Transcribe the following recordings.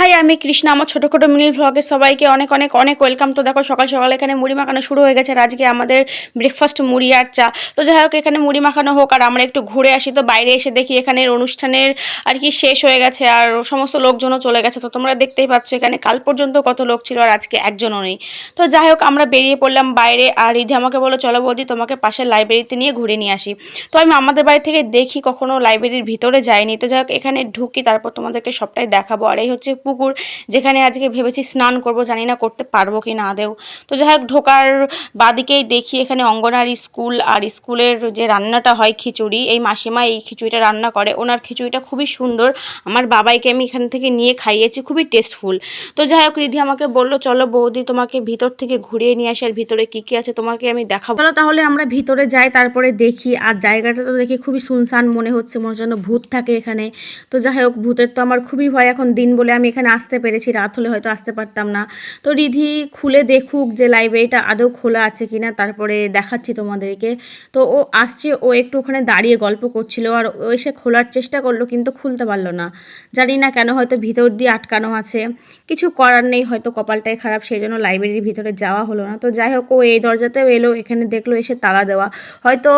High, আমি কৃষ্ণা, আমার ছোটো ছোটো মিনি ভ্লগে সবাইকে অনেক অনেক অনেক ওয়েলকাম তো দেখো, সকাল সকাল এখানে মুড়ি মাখানো শুরু হয়ে গেছে আর আজকে আমাদের ব্রেকফাস্ট মুড়ি আর চা। তো যাই হোক, এখানে মুড়ি মাখানো হোক আর আমরা একটু ঘুরে আসি। তো বাইরে এসে দেখি এখানের অনুষ্ঠানের আর কি শেষ হয়ে গেছে আর সমস্ত লোকজনও চলে গেছে। তো তোমরা দেখতেই পাচ্ছ এখানে কাল পর্যন্ত কত লোক ছিল আর আজকে একজনও নেই। তো যাই হোক, আমরা বেরিয়ে পড়লাম বাইরে আর রিধি আমাকে বলো চলো বৌদি, তোমাকে পাশের লাইব্রেরিতে নিয়ে ঘুরে নিয়ে আসি। তো আমি আমাদের বাড়ি থেকে দেখি কখনো লাইব্রেরির ভিতরে যাইনি। তো যাই হোক, এখানে ঢুকি, তারপর তোমাদেরকে সবটাই দেখাবো। আর এই হচ্ছে পুকুর যেখানে আজকে ভেবেছি স্নান করব, জানি না করতে পারব কি না আদেও তো যাই হোক ঢোকার বাদিকেই দেখি এখানে অঙ্গনারী স্কুল আর স্কুলের যে রান্নাটা হয় খিচুড়ি, এই মাসিমা এই খিচুড়িটা রান্না করে। ওনার খিচুড়িটা খুবই সুন্দর। আমার বাবাইকে আমি এখান থেকে নিয়ে খাইয়েছি, খুবই টেস্টফুল তো যাই হোক রিধি আমাকে বলল, চলো বৌদি, তোমাকে ভিতর থেকে ঘুরিয়ে নিয়ে আসি, আর ভিতরে কী কী আছে তোমাকে আমি দেখাবো। চলো তাহলে আমরা ভিতরে যাই, তারপরে দেখি। আর জায়গাটা তো দেখি খুবই শুনশান মনে হচ্ছে, মনে যেন ভূত থাকে এখানে। তো যাই হোক ভূতের তো আমার খুবই ভয় এখন দিন বলে আমি এখানে আসতে পেরেছি, রাত হলে হয়তো আসতে পারতাম না। তো রিধি খুলে দেখুক যে লাইব্রেরিটা আদৌ খোলা আছে কিনা, তারপরে দেখাচ্ছি তোমাদেরকে। তো ও আসছে, ও একটু ওখানে দাঁড়িয়ে গল্প করছিল আর ও এসে খোলার চেষ্টা করল কিন্তু খুলতে পারল না। জানি না কেন হয়তো ভিতর দিয়ে আটকানো আছে। কিছু করার নেই, হয়তো কপালটাই খারাপ, সেই জন্য লাইব্রেরির ভিতরে যাওয়া হলো না। তো যাই হোক, ও এই দরজাতেও এলো, এখানে দেখল এসে তালা দেওয়া। হয়তো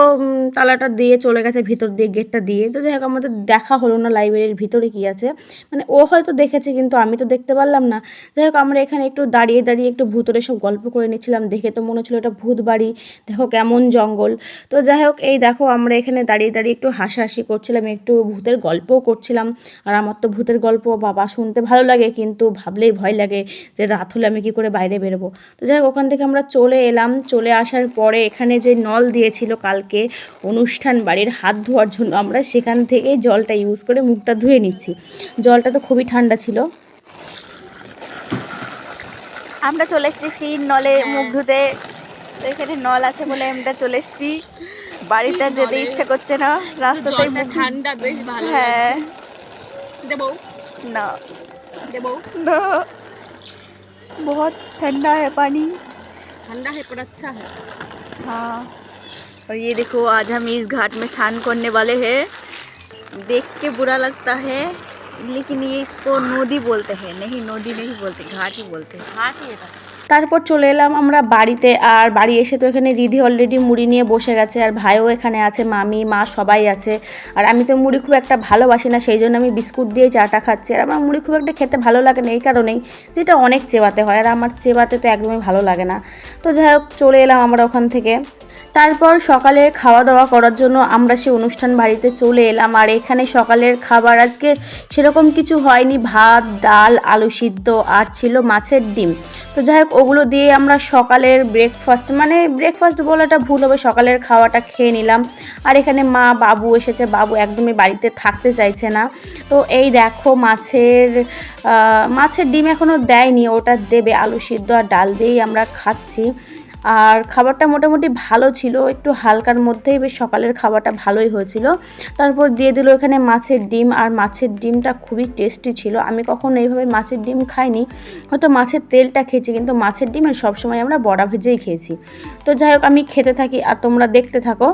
তালাটা দিয়ে চলে গেছে ভিতর দিয়ে গেটটা দিয়ে। তো যাই হোক, আমাদের দেখা হলো না লাইব্রেরির ভিতরে কি আছে। মানে ও হয়তো দেখেছে কিন্তু আমি তো দেখতে পারলাম না। যাই হোক, আমরা এখানে একটু দাঁড়িয়ে দাঁড়িয়ে একটু ভূতরে সব গল্প করে নিচ্ছিলাম। দেখে তো মনে হচ্ছিল এটা ভূত বাড়ি। দেখো কেমন জঙ্গল। তো যাই হোক, এই দেখো আমরা এখানে দাঁড়িয়ে দাঁড়িয়ে একটু হাসাহাসি করছিলাম, একটু ভূতের গল্পও করছিলাম। আর আমার তো ভূতের গল্প বাবা শুনতে ভালো লাগে, কিন্তু ভাবলেই ভয় লাগে যে রাত হলে আমি কী করে বাইরে বেরোবো। তো যাই হোক, ওখান থেকে আমরা চলে এলাম। চলে আসার পরে এখানে যে নল দিয়েছিল কালকে অনুষ্ঠান বাড়ির হাত ধোয়ার জন্য, আমরা সেখান থেকে জলটা ইউজ করে মুখটা ধুয়ে নিচ্ছি। জলটা তো খুবই ঠান্ডা ছিল। আমরা চলে এসেছি ফ্রির নলে মুখ ধুতে তো এখানে নল আছে বলে আমরা চলে এসেছি বাড়িতে যেতে ইচ্ছা করছে না রাস্তাতেই মুখ ধু- ঠান্ডা বেশ ভালো হ্যাঁ দেবো ना দেবো ना बहुत ठंडा है पानी ठांडा है पर अच्छा है हाँ और ये देखो आज हम इस घाट में स्नान करने वाले हैं देख के बुरा लगता है लेकिन ये इसको नदी बोलते हैं नहीं नदी नहीं बोलते घाट ही बोलते हैं हाँ ठीक है তারপর চলে এলাম আমরা বাড়িতে আর বাড়ি এসে তো এখানে রিধি অলরেডি মুড়ি নিয়ে বসে গেছে আর ভাইও এখানে আছে মামি মা সবাই আছে আর আমি তো মুড়ি খুব একটা ভালোবাসি না সেই জন্য আমি বিস্কুট দিয়ে চাটা খাচ্ছি আর আমার মুড়ি খুব একটা খেতে ভালো লাগে না এই কারণেই যেটা অনেক চেবাতে হয় আর আমার চেবাতে তো একদমই ভালো লাগে না তো যাই হোক চলে এলাম আমরা ওখান থেকে তারপর সকালে খাওয়া দাওয়া করার জন্য আমরা সেই অনুষ্ঠান বাড়িতে চলে এলাম। আর এখানে সকালের খাবার আজকে সেরকম কিছু হয়নি। ভাত, ডাল, আলু সিদ্ধ আর ছিল মাছের ডিম। তো যাই হোক, ওগুলো দিয়ে আমরা সকালের ব্রেকফাস্ট মানে ব্রেকফাস্ট বলাটা ভুল হবে, সকালের খাওয়াটা খেয়ে নিলাম। আর এখানে মা, বাবু এসেছে। বাবু একদমই বাড়িতে থাকতে চাইছে না। তো এই দেখো মাছের মাছের ডিম এখনও দেয়নি। ওটা দেবে আলু সিদ্ধ আর ডাল দিয়েই আমরা খাচ্ছি। আর খাবারটা মোটামুটি ভালো ছিল, একটু হালকার মধ্যেই বেশ সকালের খাবারটা ভালোই হয়েছিল। তারপর দিয়ে দিল এখানে মাছের ডিম, আর মাছের ডিমটা খুবই টেস্টি ছিল। আমি কখনো এইভাবে মাছের ডিম খাইনি, হয়তো মাছের তেলটা খেয়েছি, কিন্তু মাছের ডিমের সবসময় আমরা বড়া ভেজেই খেয়েছি। তো যাই হোক, আমি খেতে থাকি, আর তোমরা দেখতে থাকো।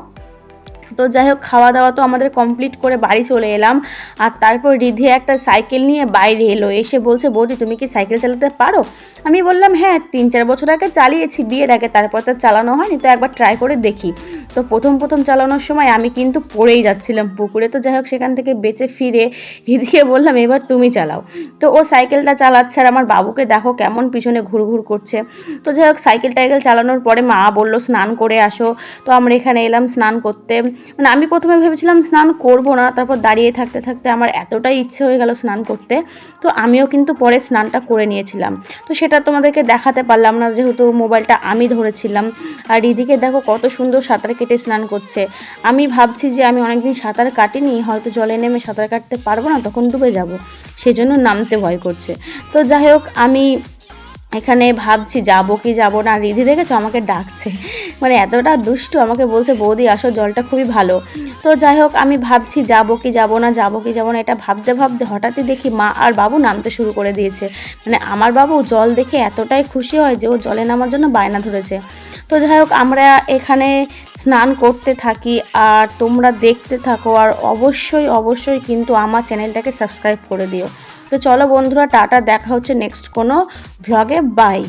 তো যাই হোক খাওয়া দাওয়া তো আমাদের কমপ্লিট করে বাড়ি চলে এলাম। আর তারপর রিধি একটা সাইকেল নিয়ে বাইরে এলো, এসে বলছে, বৌদি, তুমি কি সাইকেল চালাতে পারো? আমি বললাম হ্যাঁ তিন চার বছর আগে চালিয়েছি, বিয়ের আগে, তারপর তো চালানো হয়নি, তো একবার ট্রাই করে দেখি। তো প্রথম প্রথম চালানোর সময় আমি কিন্তু পড়েই যাচ্ছিলাম পুকুরে, তো যাই হোক, সেখান থেকে বেঁচে ফিরে রিধিকে বললাম, এবার তুমি চালাও। তো ও সাইকেলটা চালাচ্ছে আর আমার বাবুকে দেখো কেমন পিছনে ঘুর ঘুর করছে। তো যাই হোক সাইকেল টাইকেল চালানোর পরে মা বলল, স্নান করে আসো। তো আমরা এখানে এলাম স্নান করতে। মানে আমি প্রথমে ভেবেছিলাম স্নান করব না, তারপর দাঁড়িয়ে থাকতে থাকতে আমার এতটাই ইচ্ছে হয়ে গেল স্নান করতে। তো আমিও কিন্তু পরে স্নানটা করে নিয়েছিলাম। তো সেটা তোমাদেরকে দেখাতে পারলাম না, যেহেতু মোবাইলটা আমি ধরেছিলাম। আর রিদিকে দেখো কত সুন্দর সাঁতার কেটে স্নান করছে। আমি ভাবছি যে আমি অনেকদিন সাঁতার কাটিনি, হয়তো জলে নেমে সাঁতার কাটতে পারব না, তখন ডুবে যাব। সেই জন্য নামতে ভয় করছে। তো যাই হোক, আমি এখানে ভাবছি, যাব কি যাব না? রিধি দেখেছ আমাকে ডাকছে। মানে এতটা দুষ্টু আমাকে বলছে, বৌদি, আসো, জলটা খুবই ভালো। তো যাই হোক, আমি ভাবছি, যাব কি যাব না, যাব কি যাব না? এটা ভাবতে ভাবতে হঠাৎই দেখি মা আর বাবু নামতে শুরু করে দিয়েছে। মানে আমার বাবু জল দেখে এতটাই খুশি হয় যে ও জলে নামার জন্য বায়না ধরেছে। তো যাই হোক, আমরা এখানে স্নান করতে থাকি আর তোমরা দেখতে থাকো আর অবশ্যই অবশ্যই কিন্তু আমার চ্যানেলটাকে সাবস্ক্রাইব করে দিও। তো চলো বন্ধুরা, টাটা, দেখা হচ্ছে নেক্সট কোনো ভ্লগে বাই